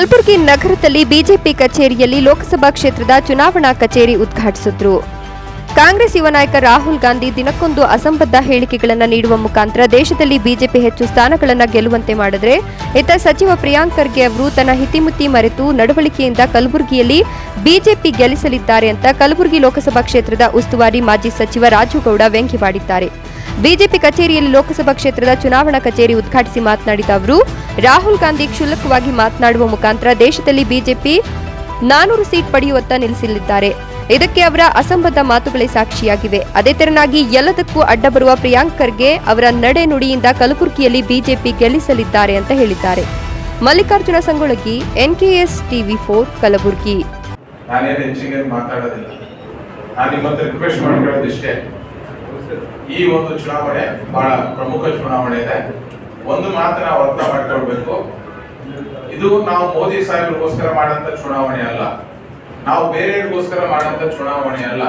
ಕಲಬುರಗಿ ನಗರದಲ್ಲಿ ಬಿಜೆಪಿ ಕಚೇರಿಯಲ್ಲಿ ಲೋಕಸಭಾ ಕ್ಷೇತ್ರದ ಚುನಾವಣಾ ಕಚೇರಿ ಉದ್ಘಾಟಿಸಿದ್ರು. ಕಾಂಗ್ರೆಸ್ ಯುವ ನಾಯಕ ರಾಹುಲ್ ಗಾಂಧಿ ದಿನಕ್ಕೊಂದು ಅಸಂಬದ್ಧ ಹೇಳಿಕೆಗಳನ್ನು ನೀಡುವ ಮುಖಾಂತರ ದೇಶದಲ್ಲಿ ಬಿಜೆಪಿ ಹೆಚ್ಚು ಸ್ಥಾನಗಳನ್ನು ಗೆಲ್ಲುವಂತೆ ಮಾಡಿದರೆ, ಇತ್ತ ಸಚಿವ ಪ್ರಿಯಾಂಕ್ ಖರ್ಗೆ ಅವರು ತನ್ನ ಹಿತಿಮುತಿ ಮರೆತು ನಡವಳಿಕೆಯಿಂದ ಕಲಬುರಗಿಯಲ್ಲಿ ಬಿಜೆಪಿ ಗೆಲ್ಲಿಸಲಿದ್ದಾರೆ ಅಂತ ಕಲಬುರಗಿ ಲೋಕಸಭಾ ಕ್ಷೇತ್ರದ ಉಸ್ತುವಾರಿ ಮಾಜಿ ಸಚಿವ ರಾಜುಗೌಡ ವ್ಯಂಗ್ಯವಾಡಿದ್ದಾರೆ. ಬಿಜೆಪಿ ಕಚೇರಿಯಲ್ಲಿ ಲೋಕಸಭಾ ಕ್ಷೇತ್ರದ ಚುನಾವಣಾ ಕಚೇರಿ ಉದ್ಘಾಟಿಸಿ ಮಾತನಾಡಿದ ಅವರು, ರಾಹುಲ್ ಗಾಂಧಿ ಕ್ಷುಲ್ಲಕವಾಗಿ ಮಾತನಾಡುವ ಮುಖಾಂತರ ದೇಶದಲ್ಲಿ ಬಿಜೆಪಿ ನಾನೂರು ಸೀಟ್ ಪಡೆಯುವತ್ತ ನಿಲ್ಲಿಸಲಿದ್ದಾರೆ. ಇದಕ್ಕೆ ಅವರ ಅಸಂಬದ್ಧ ಮಾತುಗಳೇ ಸಾಕ್ಷಿಯಾಗಿವೆ. ಅದೇ ತೆರನಾಗಿ ಎಲ್ಲದಕ್ಕೂ ಅಡ್ಡ ಬರುವ ಪ್ರಿಯಾಂಕ್ ಖರ್ಗೆ ಅವರ ನಡೆ ನುಡಿಯಿಂದ ಕಲಬುರಗಿಯಲ್ಲಿ ಬಿಜೆಪಿ ಗೆಲ್ಲಿಸಲಿದ್ದಾರೆ ಅಂತ ಹೇಳಿದ್ದಾರೆ. Mallikarjuna Sangolagi NKS TV four, Kalaburagi. ನಾನೇನು ಹೆಚ್ಚಿಗೆ ಮಾತಾಡೋದಿಲ್ಲ. ನಾನು ನಿಮ್ಮ ರಿಕ್ವೆಸ್ಟ್ ಮಾಡ್ಕೊಳ್ಳೋದಿಷ್ಟೇ ಈ ಒಂದು ಚುನಾವಣೆ ಬಹಳ ಪ್ರಮುಖ ಚುನಾವಣೆ ಇದೆ. ಒಂದು ಮಾತ್ರ ನಾವು ಅರ್ಥ ಮಾಡ್ಕೊಳ್ಬೇಕು. ಇದು ನಾವು ಮೋದಿ ಸಾಹೇಬ್ರಿಗೋಸ್ಕರ ಮಾಡಂತ ಚುನಾವಣೆ ಅಲ್ಲ. ನಾವು ಬೇರೆಯವರಿಗೋಸ್ಕರ ಮಾಡಂತ ಚುನಾವಣೆ ಅಲ್ಲ.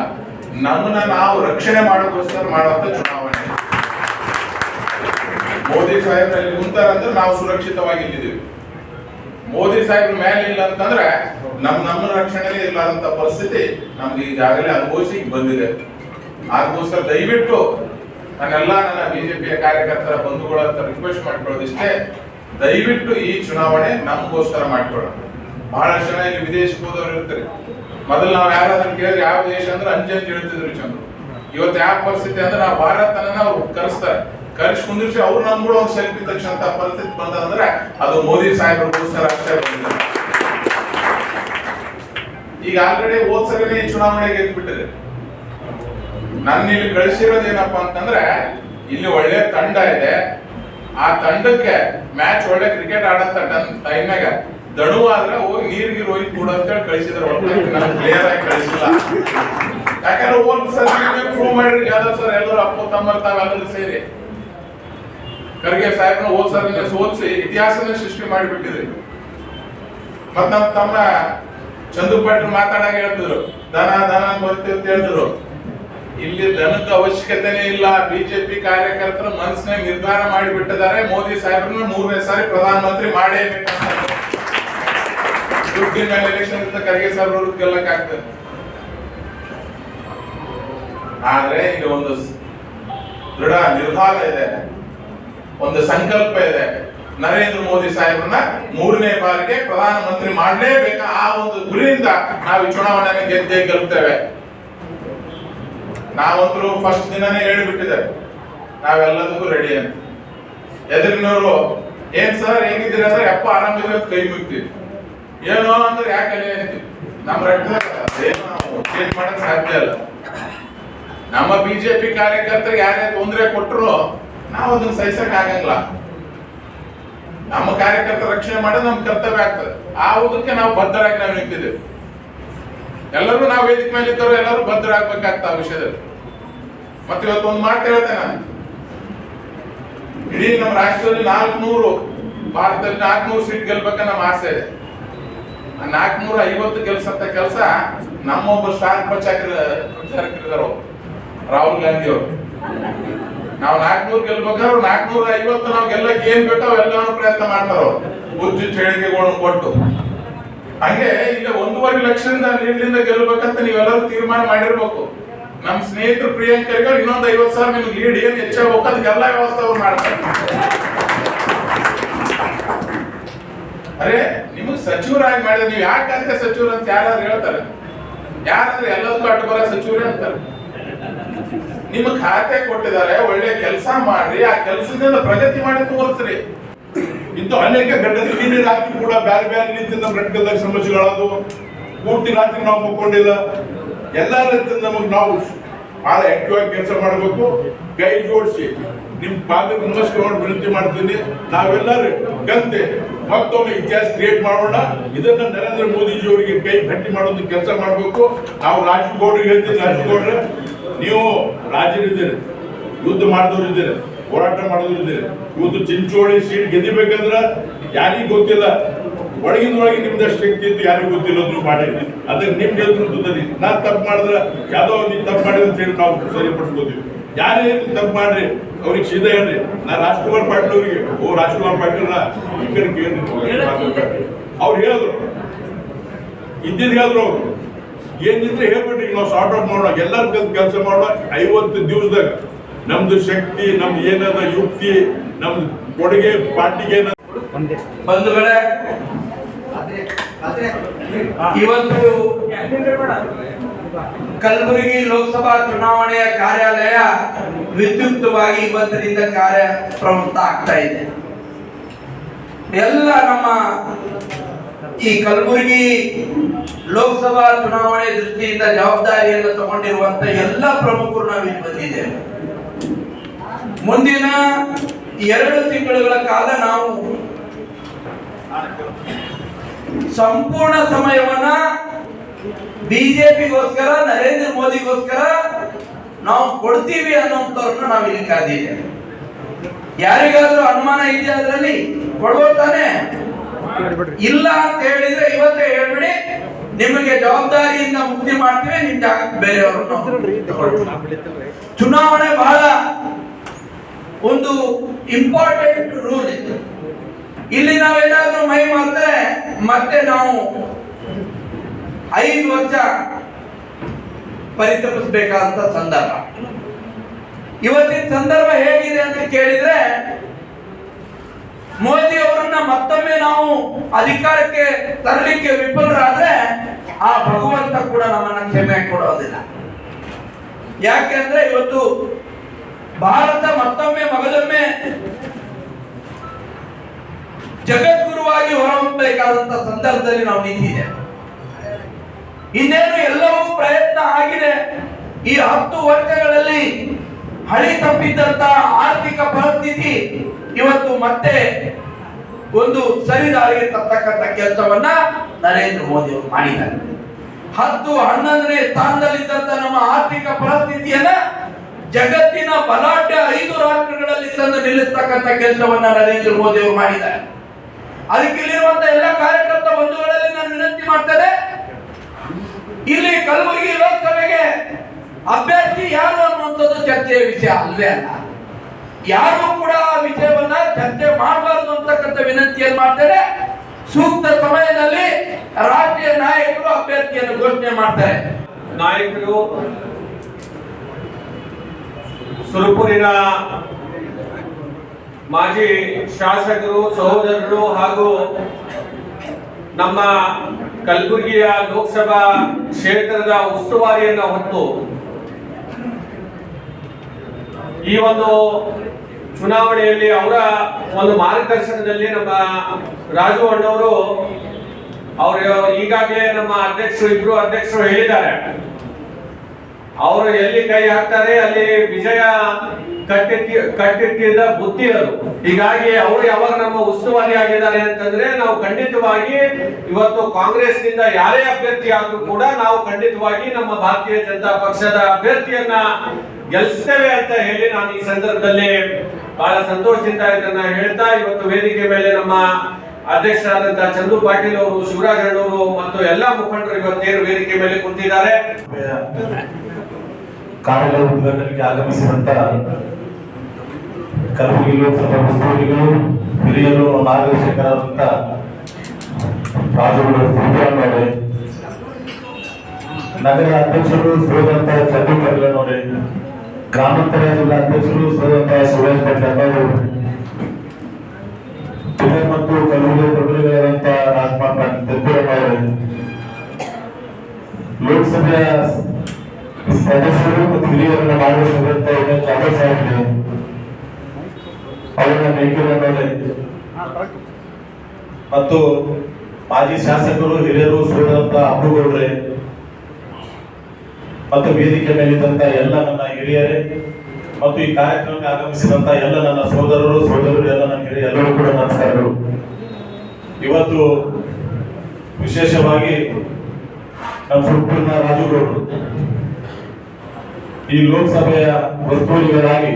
ನಮ್ಮನ್ನ ನಾವು ರಕ್ಷಣೆ ಮಾಡೋದಕ್ಕೋಸ್ಕರ ಮಾಡುವಂತ ಚುನಾವಣೆ. ಮೋದಿ ಸಾಹೇಬ್ರಲ್ಲಿ ಕುಂತಾರಂದ್ರೆ ನಾವು ಸುರಕ್ಷಿತವಾಗಿ ಇಲ್ಲಿದ್ದೀವಿ ಮೋದಿ ಸಾಹೇಬ್ ಮೇಲೆ ಇಲ್ಲ ಅಂತಂದ್ರೆ ನಮ್ ನಮ್ಮ ರಕ್ಷಣೆ ಇಲ್ಲದಂತ ಪರಿಸ್ಥಿತಿ ನಮ್ಗೆ ಈಗಾಗಲೇ ಅನುಭವಿಸಿ ಬಂದಿದೆ. ಅದಕ್ಕೋಸ್ಕರ ದಯವಿಟ್ಟು ನಾನೆಲ್ಲ ನನ್ನ ಬಿಜೆಪಿಯ ಕಾರ್ಯಕರ್ತರ ಬಂಧುಗಳ ಹತ್ರ ರಿಕ್ವೆಸ್ಟ್ ಮಾಡ್ಕೊಳ್ಳೋದಿಷ್ಟೇ. ದಯವಿಟ್ಟು ಈ ಚುನಾವಣೆ ನಮಗೋಸ್ಕರ ಮಾಡ್ಕೊಳ್ಳೋಣ. ಬಹಳಷ್ಟು ಜನ ಇಲ್ಲಿ ವಿದೇಶಕ್ಕೆ ಹೋದವರು ಇರ್ತಾರೆ. ಮೊದಲು ನಾವು ಯಾರಾದ್ರೂ ಕೇಳಿದ್ರೆ ಯಾವ ದೇಶ ಅಂದ್ರೆ ಅಂಜನ್ ಅಂಜಿ ಹೇಳ್ತಿದ್ರು ಚಂದ್ರು. ಇವತ್ತು ಯಾವ ಪರಿಸ್ಥಿತಿ ಅಂದ್ರೆ ನಾವು ಭಾರತನ ಅವ್ರು ಕರೆಸ್ತಾರೆ. ಕರೆಸಿ ಕುಂದಿರ್ಸಿ ಅವ್ರು ನಮ್ಗಳು ಒಂದು ಸೆಲ್ಫಿ ತಕ್ಷಣ ಪರಿಸ್ಥಿತಿ ಬಂದಂದ್ರೆ ಅದು ಮೋದಿ ಸಾಹೇಬ್ರಿಗೋಸ್ಕರ ಅಷ್ಟೇ ಬಂದಿದೆ. ಈಗ ಆಲ್ರೆಡಿ ಹೋದ್ ಈ ಚುನಾವಣೆಗೆ ಗೆದ್ಬಿಟ್ಟಿದೆ. ನನ್ನ ಇಲ್ಲಿ ಕಳಿಸಿರೋದೇನಪ್ಪ ಅಂತಂದ್ರೆ, ಇಲ್ಲಿ ಒಳ್ಳೆ ತಂಡ ಇದೆ. ಆ ತಂಡಕ್ಕೆ ಮ್ಯಾಚ್ ಒಳ್ಳೆ ಕ್ರಿಕೆಟ್ ಆಡಂತ ಟೈಮ್ನಾಗ. ಆದ್ರೆ ಹೋಗಿ ನೀರಿಗೆ ಹೋಗಿ ಕೂಡ ಅಂತ ಹೇಳಿ ಕಳಿಸಿದ್ರೆ ನಾನು ಪ್ಲೇಯರ್ ಆಗಿ ಕಳಿಸಿಲ್ಲ. ಯಾಕಂದ್ರೆ ಒಂದ್ ಸರಿ ಪ್ರೂವ್ ಮಾಡ್ರಿ ಯಾವ್ದಾರ ಸರ್ ಎಲ್ಲರೂ ಅಪ್ಪು ತಮ್ಮ ತಾವೆಲ್ಲರೂ ಸೇರಿ. ಖರ್ಗೆ ಸಾಹೇಬ್ನ ಹೋದ್ ಸರಿ ಸೋಲ್ಸಿ ಇತಿಹಾಸನೇ ಸೃಷ್ಟಿ ಮಾಡಿಬಿಟ್ಟಿದ್ರಿ. ಮತ್ ನಮ್ ತಮ್ಮ ಚಂದು ಪಾಟೀಲ್ ಮಾತಾಡಾಗ ಹೇಳ್ತಿದ್ರು, ದನ ದನ ಅಂತ ಹೇಳಿದ್ರು ಇಲ್ಲಿ ದನದ ಅವಶ್ಯಕತೆನೇ ಇಲ್ಲ. ಬಿಜೆಪಿ ಕಾರ್ಯಕರ್ತರ ಮನಸ್ಸಿನ ನಿರ್ಧಾರ ಮಾಡಿಬಿಟ್ಟಿದ್ದಾರೆ. ಮೋದಿ ಸಾಹೇಬ್ರನ್ನ ಮೂರನೇ ಸಾರಿ ಪ್ರಧಾನಮಂತ್ರಿ ಮಾಡೇ ದುಡ್ಡಿನ ಮೇಲೆ ಎಲೆಕ್ಷನ್ ಸಾಹೇಬ್ರ ಗೆಲ್ಲಕ್ಕಾಗ್ತದೆ ಆದ್ರೆ ಈಗ ಒಂದು ದೃಢ ನಿರ್ಧಾರ ಇದೆ. ಒಂದು ಸಂಕಲ್ಪ ಇದೆ. ನರೇಂದ್ರ ಮೋದಿ ಸಾಹೇಬ್ರನ್ನ ಮೂರನೇ ಬಾರಿಗೆ ಪ್ರಧಾನಮಂತ್ರಿ ಮಾಡಲೇಬೇಕಾ? ಆ ಒಂದು ಗುರಿಯಿಂದ ನಾವು ಚುನಾವಣೆಯನ್ನು ಗೆದ್ದೇ ಗೆಲ್ತೇವೆ ನಾವಂತರೂ ಫಸ್ಟ್ ದಿನನೇ ಹೇಳಿಬಿಟ್ಟಿದೆ ನಾವೆಲ್ಲದಕ್ಕೂ ರೆಡಿ ಅಂತ. ಎದುರಿನವರು ಏನ್ ಸರ್ ಹೆಂಗಿದ್ದೀರ ಅಂದ್ರೆ ಅಪ್ಪ ಆರಾಮಿದ್ರೆ ಕೈ ಮುಗ್ತೀವಿ. ಏನೋ ಅಂದ್ರೆ ಯಾಕೆ ಅಂತೀವಿ. ನಮ್ಮ ಚೇಂಜ್ ಮಾಡಕ್ ಸಾಧ್ಯ ಇಲ್ಲ. ನಮ್ಮ ಬಿಜೆಪಿ ಕಾರ್ಯಕರ್ತರಿಗೆ ಯಾರೇ ತೊಂದರೆ ಕೊಟ್ಟರು ನಾವು ಅದನ್ನ ಸಹಿಸಕ್ ಆಗಂಗಿಲ್ಲ. ನಮ್ಮ ಕಾರ್ಯಕರ್ತರ ರಕ್ಷಣೆ ಮಾಡೋದು ನಮ್ಮ ಕರ್ತವ್ಯ ಆಗ್ತದೆ. ಆ ಉದಕ್ಕೆ ನಾವು ಬದ್ಧರಾಗಿ ನಾವು ನಿಂತಿದ್ದೇವೆ. ಎಲ್ಲರೂ ನಾವು ವೇದಿಕೆ ಮೇಲೆ ಇದ್ದವರು ಎಲ್ಲರೂ ಭದ್ರ ಆಗ್ಬೇಕಾಗ್ತ ಆ ವಿಷಯದಲ್ಲಿ. ಮತ್ತೆ ಇವತ್ತು ಒಂದು ಮಾತು ಹೇಳ್ತೇನೆ ನಾನು. ಇಡೀ ನಮ್ಮ ರಾಷ್ಟ್ರದಲ್ಲಿ ನಾಲ್ಕುನೂರು, ಭಾರತದಲ್ಲಿ ನಾಲ್ಕುನೂರು ಸೀಟ್ ಗೆಲ್ಬೇಕ ನಮ್ಮ ಆಸೆ ಇದೆ. ಆ ನಾಲ್ಕುನೂರ ಐವತ್ತು ಅಂತ ಕೆಲಸ ನಮ್ಮೊಬ್ಬ ಸ್ಟಾರ್ ಪ್ರಚಾರ ಪ್ರಚಾರಕರಿದ್ದಾರೆ. ರಾಹುಲ್ ಗಾಂಧಿ ಅವರು. ನಾವು ನಾಲ್ಕುನೂರು ಗೆಲ್ಬೇಕಾದ್ರೆ ನಾಲ್ಕುನೂರ ಐವತ್ತು ನಾವು ಗೆಲ್ಲಕ್ಕೆ ಏನ್ ಬೇಕೋ ಅವೆಲ್ಲ ಪ್ರಯತ್ನ ಮಾಡ್ತಾರ ಹುಚ್ಚು ಬುದ್ಧಿ ಚಳಿಗೆಗಳನ್ನು ಕೊಟ್ಟು. ಹಂಗೆ ಈಗ ಒಂದೂವರೆ ಲಕ್ಷದಿಂದ ನೀರಿನಿಂದ ಗೆಲ್ಲಬೇಕಂತ ನೀವೆಲ್ಲರೂ ತೀರ್ಮಾನ ಮಾಡಿರ್ಬೇಕು. ನಮ್ಮ ಸ್ನೇಹಿತರು ಪ್ರಿಯಾಂಕರಿಗೆ ಇನ್ನೊಂದು ಐವತ್ತು ಸಾವಿರ ನಿಮ್ಗೆ ಲೀಡ್ ಏನು ಹೆಚ್ಚಾಗಬೇಕು ಅದಕ್ಕೆಲ್ಲ ವ್ಯವಸ್ಥೆ ಅವ್ರು ಮಾಡ್ತಾರೆ. ಅರೆ, ನಿಮಗೆ ಸಚಿವರಾಗಿ ಮಾಡಿದ್ರೆ ನೀವು ಯಾಕಂತೆ ಸಚಿವರು ಅಂತ ಯಾರಾದ್ರೂ ಹೇಳ್ತಾರೆ? ಯಾರಂದ್ರೆ ಎಲ್ಲದಕ್ಕೂ ಅಡ್ಡು ಬರೋ ಸಚಿವರೇ ಅಂತಾರೆ. ನಿಮ್ಮ ಖಾತೆ ಕೊಟ್ಟಿದ್ದಾರೆ, ಒಳ್ಳೆ ಕೆಲಸ ಮಾಡ್ರಿ, ಆ ಕೆಲಸದಿಂದ ಪ್ರಗತಿ ಮಾಡಿ ತೋರಿಸ್ರಿ. ಇಂಥ ಅನೇಕ ಘಟನೆ ರಾತ್ರಿ ಕೂಡ ಬ್ಯಾರೆ ಬ್ಯಾರೆ ರೀತಿಯಿಂದ ನಮ್ಮ ಘಟಕದಾಗ ಸಮಸ್ಯೆಗಳಾದವು. ಪೂರ್ತಿ ರಾತ್ರಿ ನಾವು ಮುಕ್ಕೊಂಡಿಲ್ಲ. ಎಲ್ಲ ರೀತಿಯಿಂದ ನಮಗೆ ನಾವು ಬಹಳ ಆಕ್ಟಿವ್ ಆಗಿ ಕೆಲಸ ಮಾಡಬೇಕು. ಕೈ ಜೋಡಿಸಿ. ನಿಮ್ ಪಾದಕ್ಕೆ ನಮಸ್ಕಾರ ವಿನಂತಿ ಮಾಡ್ತೀನಿ. ನಾವೆಲ್ಲರೂ ಗಂತೆ ಮತ್ತೊಮ್ಮೆ ಇತಿಹಾಸ ಕ್ರಿಯೇಟ್ ಮಾಡೋಣ. ಇದನ್ನ ನರೇಂದ್ರ ಮೋದಿಜಿ ಅವರಿಗೆ ಕೈ ಭಟ್ಟಿ ಮಾಡೋದು ಕೆಲಸ ಮಾಡಬೇಕು. ನಾವು ರಾಜಗೌಡ್ರಿಗೆ ಹೇಳ್ತೀನಿ ರಾಜಗೌಡ್ರೆ ನೀವು ರಾಜರಿದ್ದೀರಿ, ಯುದ್ಧ ಮಾಡಿದವರು ಇದ್ದೀರಿ ಹೋರಾಟ ಮಾಡೋದಿಲ್ಲ ಇವತ್ತು ಚಿಂಚೋಳಿ ಸೀಟ್ ಗೆದಿಬೇಕಂದ್ರ ಯಾರಿಗೂ ಗೊತ್ತಿಲ್ಲ. ಒಳಗಿನೊಳಗೆ ನಿಮ್ದಷ್ಟು ಶಕ್ತಿ ಇತ್ತು, ಯಾರಿಗೂ ಗೊತ್ತಿಲ್ಲ ನೀವು ಮಾಡಿದ್ರಿ. ಅದಕ್ಕೆ ನಿಮ್ ನೇತೃತ್ವದಲ್ಲಿ. ನಾ ತಪ್ಪು ಮಾಡಿದ್ರೆ ಯಾವ್ದೋ ನೀವು ತಪ್ಪು ಮಾಡಿದ್ರೆ ಅಂತ ಹೇಳಿ ನಾವು ಸರಿಪಡಿಸ್ಕೋತೀವಿ. ಯಾರೇ ತಪ್ಪು ಮಾಡ್ರಿ, ಅವ್ರಿಗೆ ಸೀದಾ ಹೇಳ್ರಿ. ನಾ ರಾಜ್ಕುಮಾರ್ ಪಾಟೀಲ್ ಅವರಿಗೆ, ಓ ರಾಜ್ಕುಮಾರ್ ಪಾಟೀಲ್ ಈ ಅವ್ರು ಹೇಳಿದ್ರು. ಇದ್ದಿದ್ದು ಹೇಳಿದ್ರು ಅವ್ರು. ಏನಿದ್ರೆ ಹೇಳ್ಬಿಟ್ರಿ ನಾವು ಸಾರ್ಟ್ ಔಟ್ ಮಾಡೋಣ. ಎಲ್ಲರೂ ಕೆಲಸ ಮಾಡೋಣ ಐವತ್ತು ದಿವಸದಾಗ. ನಮ್ದು ಶಕ್ತಿ ನಮ್ದು ಏನದ ಯುಕ್ತಿ ನಮ್ ಕೊಡುಗೆ ಪಾರ್ಟಿಗೆ ಬಂಧುಗಳೇ ಇವತ್ತು ಕಲಬುರಗಿ ಲೋಕಸಭಾ ಚುನಾವಣೆಯ ಕಾರ್ಯಾಲಯ ವಿದ್ಯುಕ್ತವಾಗಿ ಇವತ್ತಿನಿಂದ ಕಾರ್ಯ ಪ್ರವೃತ್ತ ಆಗ್ತಾ ಇದೆ. ಎಲ್ಲ ನಮ್ಮ ಈ ಕಲಬುರಗಿ ಲೋಕಸಭಾ ಚುನಾವಣೆ ದೃಷ್ಟಿಯಿಂದ ಜವಾಬ್ದಾರಿಯನ್ನು ತಗೊಂಡಿರುವಂತ ಎಲ್ಲ ಪ್ರಮುಖರು ನಾವಿಲ್ಲಿ ಬಂದಿದ್ದೇವೆ. ಮುಂದಿನ ಎರಡು ತಿಂಗಳುಗಳ ಕಾಲ ನಾವು ಸಂಪೂರ್ಣ ಸಮಯವನ್ನ ಬಿಜೆಪಿಗೋಸ್ಕರ, ನರೇಂದ್ರ ಮೋದಿಗೋಸ್ಕರ ನಾವು ಕೊಡ್ತೀವಿ ಅನ್ನೋಂಥವ್ರನ್ನ ನಾವು ಇಲ್ಲಿ ಕರೆದಿದ್ದೇವೆ. ಯಾರಿಗಾದ್ರೂ ಅನುಮಾನ ಇದೆಯಾ ಅದರಲ್ಲಿ? ಕೊಡ್ಬೋದು ತಾನೆ? ಇಲ್ಲ ಅಂತ ಹೇಳಿದ್ರೆ ಇವತ್ತೇ ಹೇಳ್ಬಿಡಿ. ನಿಮಗೆ ಜವಾಬ್ದಾರಿಯಿಂದ ಮುಕ್ತಿ ಮಾಡ್ತೀವಿ, ನಿಮ್ ಜಾಗಕ್ಕೆ ಬೇರೆಯವ್ರನ್ನ ಚುನಾವಣೆ ಬಹಳ ಒಂದು ಇಂಪಾರ್ಟೆಂಟ್ ರೂಲ್ ಇತ್ತು ಇಲ್ಲಿ ನಾವೇನಾದ್ರೂ ಮೈ ಮಾಡಿದ್ರೆ ಮತ್ತೆ ನಾವು ಐದು ವರ್ಷ ಪರಿತಪಿಸಬೇಕಾದಂತ ಸಂದರ್ಭ. ಇವತ್ತಿನ ಸಂದರ್ಭ ಹೇಗಿದೆ ಅಂತ ಕೇಳಿದ್ರೆ ಮೋದಿ ಅವರನ್ನ ಮತ್ತೊಮ್ಮೆ ನಾವು ಅಧಿಕಾರಕ್ಕೆ ತರಲಿಕ್ಕೆ ವಿಫಲರಾದ್ರೆ ಆ ಭಗವಂತ ಕೂಡ ನಮ್ಮನ್ನ ಕ್ಷಮೆ ಕೊಡೋದಿಲ್ಲ. ಯಾಕೆಂದ್ರೆ ಇವತ್ತು ಭಾರತ ಮತ್ತೊಮ್ಮೆ ಮಗದೊಮ್ಮೆ ಜಗದ್ಗುರುವಾಗಿ ಹೊರಹೊಮ್ಮಬೇಕಾದಂತ ಸಂದರ್ಭದಲ್ಲಿ ನಾವು ನಿಂತಿದೆ ಇನ್ನೇನು ಎಲ್ಲವೂ ಪ್ರಯತ್ನ ಆಗಿದೆ. ಈ ಹತ್ತು ವರ್ಷಗಳಲ್ಲಿ ಹಳಿ ತಪ್ಪಿದ್ದಂತ ಆರ್ಥಿಕ ಪರಿಸ್ಥಿತಿ ಇವತ್ತು ಮತ್ತೆ ಒಂದು ಸರಿದಾರಿಗೆ ತರ್ತಕ್ಕಂಥ ಕೆಲಸವನ್ನ ನರೇಂದ್ರ ಮೋದಿ ಅವರು ಮಾಡಿದ್ದಾರೆ. ಹತ್ತು ಹನ್ನೊಂದನೇ ಸ್ಥಾನದಲ್ಲಿದ್ದಂತ ನಮ್ಮ ಆರ್ಥಿಕ ಪರಿಸ್ಥಿತಿಯನ್ನ ಜಗತ್ತಿನ ಬಲಾಢ್ಯ ಐದು ರಾಷ್ಟ್ರಗಳಲ್ಲಿ ತಂದು ನಿಲ್ಲಿಸ್ತಕ್ಕಂಥ ಕೆಲಸವನ್ನ ನರೇಂದ್ರ ಮೋದಿ ಅವರು ಮಾಡಿದ್ದಾರೆ. ಅದಕ್ಕೆ ಇಲ್ಲಿರುವಂತಹ ಎಲ್ಲ ಕಾರ್ಯಕರ್ತ ಬಂಧುಗಳಲ್ಲಿ ನಾನು ವಿನಂತಿ ಮಾಡ್ತೇನೆ, ಇಲ್ಲಿ ಕಲಬುರಗಿ ಲೋಕಸಭೆಗೆ ಅಭ್ಯರ್ಥಿ ಯಾರು ಅನ್ನುವಂಥದ್ದು ಚರ್ಚೆಯ ವಿಷಯ ಅಲ್ಲವೇ ಅಲ್ಲ. ಯಾರು ಕೂಡ ಆ ವಿಷಯವನ್ನ ಚರ್ಚೆ ಮಾಡಬಾರದು ಅಂತಕ್ಕಂಥ ವಿನಂತಿಯನ್ನು ಮಾಡ್ತಾರೆ ಸೂಕ್ತ ಸಮಯದಲ್ಲಿ ರಾಜ್ಯ ನಾಯಕರು ಅಭ್ಯರ್ಥಿಯನ್ನು ಘೋಷಣೆ ಮಾಡ್ತಾರೆ. ನಾಯಕರು ಸುರಪುರಿನ ಮಾಜಿ ಶಾಸಕರು, ಸಹೋದರರು ಹಾಗೂ ನಮ್ಮ ಕಲಬುರಗಿಯ ಲೋಕಸಭಾ ಕ್ಷೇತ್ರದ ಉಸ್ತುವಾರಿಯನ್ನು ಹೊತ್ತು ಈ ಒಂದು ಚುನಾವಣೆಯಲ್ಲಿ ಅವರ ಒಂದು ಮಾರ್ಗದರ್ಶನದಲ್ಲಿ ನಮ್ಮ ರಾಜು ಅಣ್ಣವರು, ಅವರು ಈಗಾಗಲೇ ನಮ್ಮ ಅಧ್ಯಕ್ಷರು ಇಬ್ರು ಅಧ್ಯಕ್ಷರು ಹೇಳಿದ್ದಾರೆ. ಅವರು ಎಲ್ಲಿ ಕೈ ಹಾಕ್ತಾರೆ, ಅಲ್ಲಿ ವಿಜಯ ಕಟ್ಟಿಟ್ಟಿ, ಕಟ್ಟಿಟ್ಟಿದ್ದ ಬುದ್ಧಿ ಅದು. ಹೀಗಾಗಿ ಅವರು ಯಾವಾಗ ನಮ್ಮ ಉಸ್ತುವಾರಿ ಆಗಿದ್ದಾರೆ ಅಂತಂದ್ರೆ ನಾವು ಖಂಡಿತವಾಗಿ ಇವತ್ತು ಕಾಂಗ್ರೆಸ್ನಿಂದ ಯಾರೇ ಅಭ್ಯರ್ಥಿ ಆದ್ರೂ ಕೂಡ ನಾವು ಖಂಡಿತವಾಗಿ ನಮ್ಮ ಭಾರತೀಯ ಜನತಾ ಪಕ್ಷದ ಅಭ್ಯರ್ಥಿಯನ್ನ ಗೆಲ್ಸ್ತೇವೆ ಅಂತ ಹೇಳಿ ನಾನು ಈ ಸಂದರ್ಭದಲ್ಲಿ ಬಹಳ ಸಂತೋಷದಿಂದ ಇದನ್ನ ಹೇಳ್ತಾ, ಇವತ್ತು ವೇದಿಕೆ ಮೇಲೆ ನಮ್ಮ ಅಧ್ಯಕ್ಷರಾದಂತಹ ಚಂದು ಪಾಟೀಲ್ ಅವರು, ಶಿವರಾಜ್ ಅಣ್ಣವರು ಮತ್ತು ಎಲ್ಲಾ ಮುಖಂಡರು ಇವತ್ತೇನು ವೇದಿಕೆ ಮೇಲೆ ಕುಂತಿದ್ದಾರೆ. ಕಾರ್ಯಗಳ ಉದ್ಘಾಟನೆಗೆ ಆಗಮಿಸಿದಂತ ಕಲಬುರಗಿ ಲೋಕಸಭಾ ಉಸ್ತುವಾರಿಗಳು ಹಿರಿಯರು, ಮಾರ್ಗದರ್ಶಕರಾದಂತ ರಾಜುಗಳು ಅವರೇ ನಗರ ಅಧ್ಯಕ್ಷರು ಸೋದಂತ ಚಂದು ಪಾಟೀಲ್ ಅವರೇ, ಗ್ರಾಮಾಂತರ ಜಿಲ್ಲಾ ಅಧ್ಯಕ್ಷರು ಸೋದಂತ ಸುರೇಶ್ ಪಾಟೀಲ್ ಅವರು ಮತ್ತು ಕಲಬುರಗಿ ಪ್ರಬಲಗಳಾದಂತ ರಾಜ್ಕುಮಾರ್ ಲೋಕಸಭೆಯ ಸದಸ್ಯರು ಮತ್ತು ಹಿರಿಯರನ್ನ ಭಾಗವಹಿಸಿದಂತ ಅವರ ಮತ್ತು ಮಾಜಿ ಶಾಸಕರು, ಹಿರಿಯರು ಸೇರಿದಂತ ಅಬ್ಬುಗೌಡ್ರೆ ಮತ್ತು ವೇದಿಕೆ ಮೇಲಿದ್ದಂತ ಎಲ್ಲ ನನ್ನ ಹಿರಿಯರೇ ಮತ್ತು ಈ ಕಾರ್ಯಕ್ರಮಕ್ಕೆ ಆಗಮಿಸಿದಂತ ಎಲ್ಲ ನನ್ನ ಸಹೋದರರು ಸಹೋದರರು ಎಲ್ಲ ನನ್ನ ಎಲ್ಲರೂ ಕೂಡ ನಮಸ್ಕಾರಗಳು. ಇವತ್ತು ವಿಶೇಷವಾಗಿ ನಮ್ಮ ಸುರ್ಪುರಿನ ರಾಜುಗೌಡರು ಈ ಲೋಕಸಭೆಯ ವಸ್ತುವಳಿಗಳಾಗಿ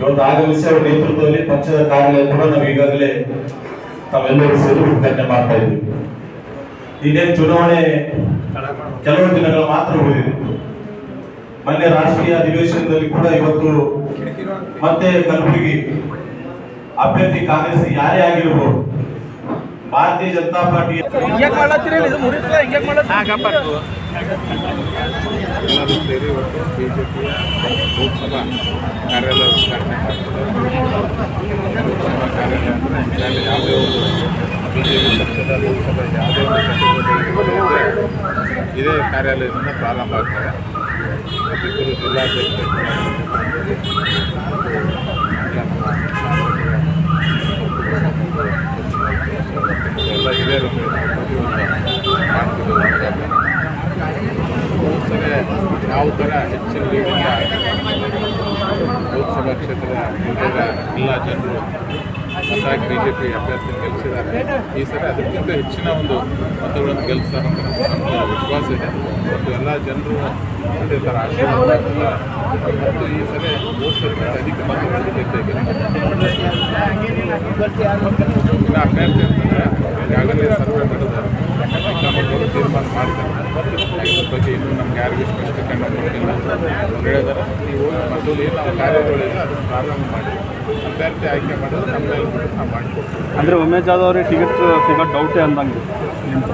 ಇವತ್ತು ಆಗಮಿಸಿ ನೇತೃತ್ವದಲ್ಲಿ ಪಕ್ಷದ ಕಾರ್ಯಾಲಯ ಕೂಡ ನಾವು ಈಗಾಗಲೇ ತಾವೆಲ್ಲರೂ ಸೇರಿ ಉದ್ಘಾಟನೆ ಮಾಡ್ತಾ ಇದ್ದೀವಿ. ಇನ್ನೇನು ಚುನಾವಣೆ ಕೆಲವು ದಿನಗಳು ಮಾತ್ರ ಉಳಿದಿದೆ. ಮೊನ್ನೆ ರಾಷ್ಟ್ರೀಯ ಅಧಿವೇಶನದಲ್ಲಿ ಕೂಡ ಇವತ್ತು ಮತ್ತೆ ಕಲಬುರಗಿ ಅಭ್ಯರ್ಥಿ ಕಾಂಗ್ರೆಸ್ ಯಾರೇ ಆಗಿರಬಹುದು ಭಾರತೀಯ ಜನತಾ ಪಾರ್ಟಿ ಎಲ್ಲರೂ ಸೇರಿ ಒಟ್ಟು ಬಿಜೆಪಿ ಲೋಕಸಭಾ ಕಾರ್ಯಾಲಯ ಉದ್ಘಾಟನೆ ಲೋಕಸಭಾ ಕಾರ್ಯಾಲಯ ಅಂದರೆ ಯಾವುದೇ ಒಂದು ಬಿಜೆಪಿ ಪಕ್ಷದ ಲೋಕಸಭಾ ಯಾವುದೇ ಒಂದು ಚಟುವಟಿಕೆಗಳಿದ್ರೆ ಇದೇ ಕಾರ್ಯಾಲಯದಿಂದ ಪ್ರಾರಂಭ ಆಗ್ತದೆ. ಮತ್ತಿಬ್ಬರು ಜಿಲ್ಲಾಧ್ಯಕ್ಷರು ಎಲ್ಲ ಹಿರಿಯರು ಮಾಡ್ತಿದ್ದಾರೆ ಸರಿ ಯಾವ ಥರ ಹೆಚ್ಚಿನ ರೀತಿಯಿಂದ ಲೋಕಸಭಾ ಕ್ಷೇತ್ರದ ಉದ್ಯೋಗ ಎಲ್ಲ ಜನರು ಮತಾಗಿ ಬಿ ಜೆ ಪಿ ಅಭ್ಯರ್ಥಿ ಗೆಲ್ಲಿಸಿದ್ದಾರೆ ಈ ಸಲ ಅದಕ್ಕಿಂತ ಹೆಚ್ಚಿನ ಒಂದು ಮತಗಳನ್ನು ಗೆಲ್ಲಿಸ್ತಾರೆ ಅಂತ ನಮ್ಗೆ ವಿಶ್ವಾಸ ಇದೆ. ಮತ್ತು ಎಲ್ಲ ಜನರು ಥರ ಆಶೀರ್ವಾದ. ಮತ್ತು ಈ ಸಲ ಮೂರು ಸರಿಗಿಂತ ಅಧಿಕ ಮತಗಳನ್ನು ಇನ್ನು ಅಭ್ಯರ್ಥಿ ಅಂತಂದರೆ ಈಗಾಗಲೇ ಸರ್ವೆ ಮಾಡಿದ್ದಾರೆ ಹೈಕಮಾಂಡ್ ತೀರ್ಮಾನ ಮಾಡ್ತಾರೆ ಇದ್ರ ಬಗ್ಗೆ ಇನ್ನೂ ನಮ್ಗೆ ಯಾರಿಗೂ ಸ್ಪಷ್ಟೀಕರಣ ಕೊಟ್ಟಿಲ್ಲ ಅವ್ರು ಹೇಳಿದಾರೆ ನೀವು ಮೊದಲು ಏನು ಕಾರ್ಯಗಳಿದೆ ಅದನ್ನು ಪ್ರಾರಂಭ ಮಾಡಿ ಅಭ್ಯರ್ಥಿ ಆಯ್ಕೆ ಮಾಡಿದ್ರೆ ನಮ್ಮ ಅಂದ್ರೆ ಉಮೇಶ್ ಜಾಧವ್ ಅವ್ರಿಗೆ ಟಿಕೆಟ್ ಸಿಗೋ ಡೌಟೇ ಅಂದಂಗೆ.